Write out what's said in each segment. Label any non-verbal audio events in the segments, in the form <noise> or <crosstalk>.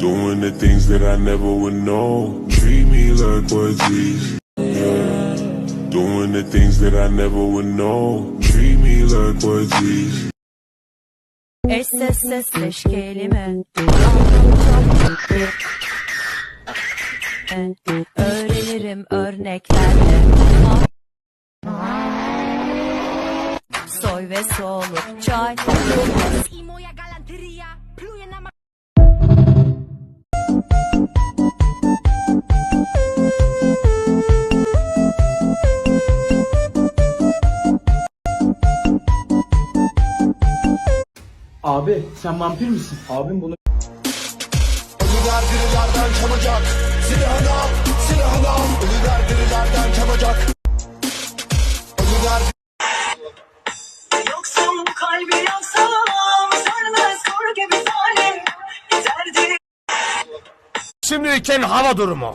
Doing the things that I never would know. Treat me like what's easy. Yeah. Doing the things that I never would know. Treat me like what's easy. Eş ses ses leş kelime. Öğrenirim örneklerle. Soy ve soluk çay. I galanteria Abi sen vampir misin? Abim bunu Ölüler dirilerden çalacak Silahını al, silahını al. Ölüler dirilerden çalacak Ölüler Yoksun kalbi yansam Sönmez kor gibi zalim Giderdi Şimdiyken hava durumu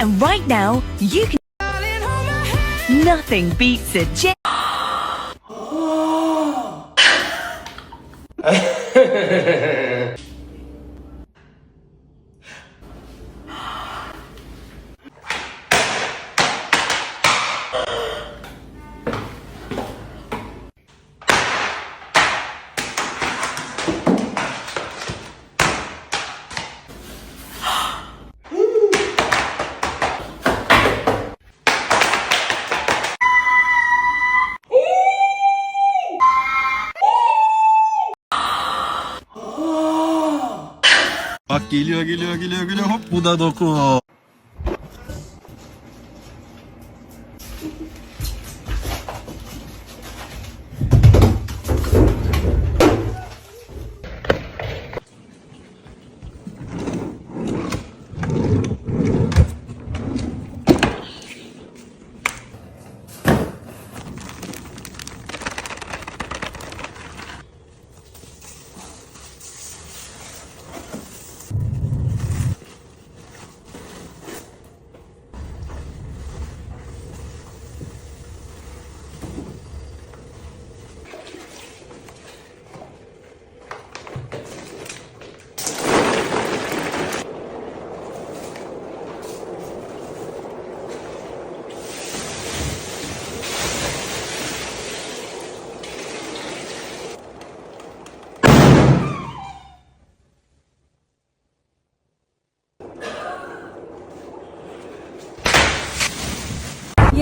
And right now, you can. Nothing beats a Jet. <laughs> Bak geliyor geliyor geliyor geliyor hop bu da doku.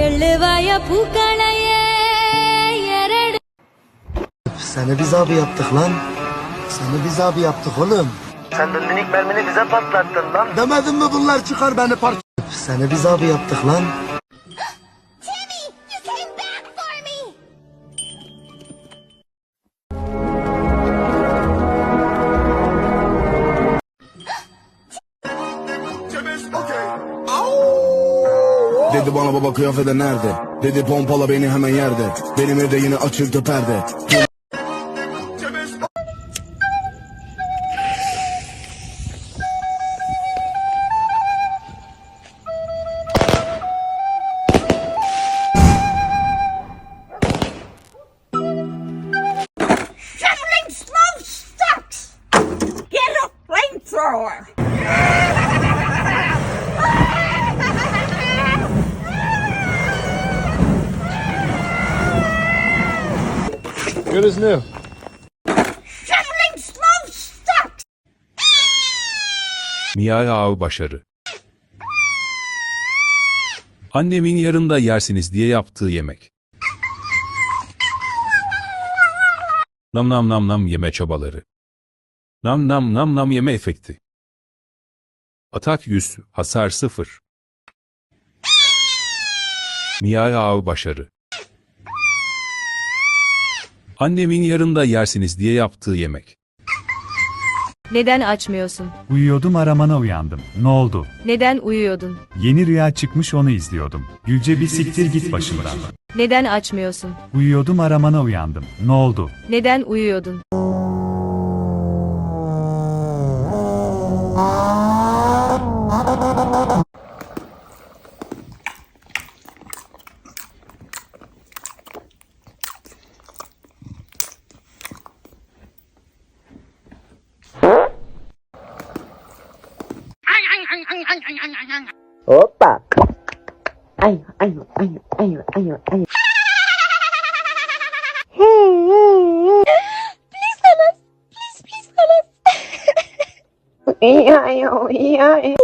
ಎಳ್ಳುವಯ ಪೂಕಣಯೇ ಎರಡು Seni biz abi yaptık lan. Seni biz abi yaptık oğlum. Sen de minik mermini bize patlattın lan. Demedim mi bunlar çıkar beni parça... Seni biz abi yaptık lan. Dedi bana baba kıyafete nerede? Dedi pompala beni hemen yerde. Benim evde yine açıldı perde Shoveling slow sticks! Miyay Ağı Başarı Annemin yarında yersiniz diye yaptığı yemek. Nam nam nam nam yeme çabaları. Nam nam nam nam yeme efekti. Atak 100, hasar 0. Miyay Ağı Başarı Annemin yarında yersiniz diye yaptığı yemek. Neden açmıyorsun? Uyuyordum aramana uyandım. Ne oldu? Neden uyuyordun? Yeni rüya çıkmış onu izliyordum. Gülce bir siktir git başımdan. Neden açmıyorsun? Uyuyordum aramana uyandım. Ne oldu? Neden uyuyordun? Opa! Ai, ai, ai, ai, ai, ai. Please, Anas. Please, please, Anas. <laughs>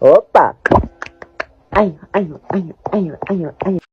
欧巴，哎呦哎呦哎呦哎呦哎呦哎呦！